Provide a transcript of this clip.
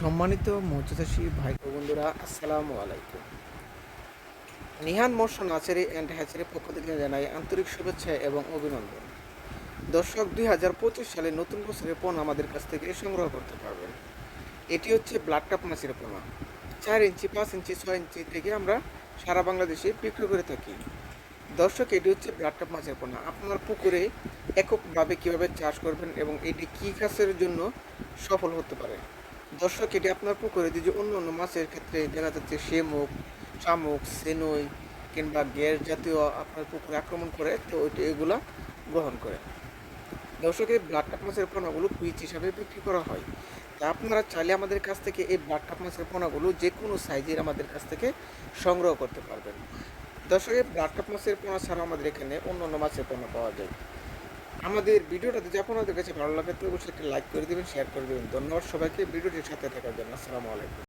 সম্মানিত মৎস্যচাষী ভাই বন্ধুরা, আসসালামু আলাইকুম। নিহান মৎস্য নাচারি অ্যান্ড হ্যাচারির পক্ষ থেকে জানাই আন্তরিক শুভেচ্ছা এবং অভিনন্দন। দর্শক, দুই হাজার পঁচিশ সালে নতুন বছরের পণ্য আমাদের কাছ থেকে সংগ্রহ করতে পারবেন। এটি হচ্ছে ব্লাড কাপ মাছের পোনা। চার ইঞ্চি, পাঁচ ইঞ্চি, ছয় ইঞ্চি থেকে আমরা সারা বাংলাদেশে বিক্রি করে থাকি। দর্শক, এটি হচ্ছে ব্লাড কাপ মাছের পোনা। আপনার পুকুরে এককভাবে কীভাবে চাষ করবেন এবং এটি কী গাছের জন্য সফল হতে পারে? দর্শক, এটি আপনার পুকুরে যে অন্য অন্য মাছের ক্ষেত্রে দেখা যাচ্ছে শামুক শামুক, সেনই কিংবা গ্যাস জাতীয় আপনার পুকুরে আক্রমণ করে, তো ওইটি এগুলা গ্রহণ করে। দর্শক, এই ব্লাড কাপ মাছের পোনাগুলো পিচ হিসাবে বিক্রি করা হয়। তা আপনারা চাইলে আমাদের কাছ থেকে এই ব্লাড কাপ মাছের পোনাগুলো যে কোনো সাইজের আমাদের কাছ থেকে সংগ্রহ করতে পারবেন। দর্শক, এই ব্লাড কাপ মাছের পোনা ছাড়াও আমাদের এখানে অন্য অন্য মাছের পোনা পাওয়া যায়। আমাদের ভিডিওটা যদি আপনাদের কাছে ভালো লাগে তো অবশ্যই একটা লাইক করে দেবেন শেয়ার করে দেবেন। ধন্যবাদ সবাইকে, ভিডিওটির সাথে থাকার জন্য। আসসালামু আলাইকুম।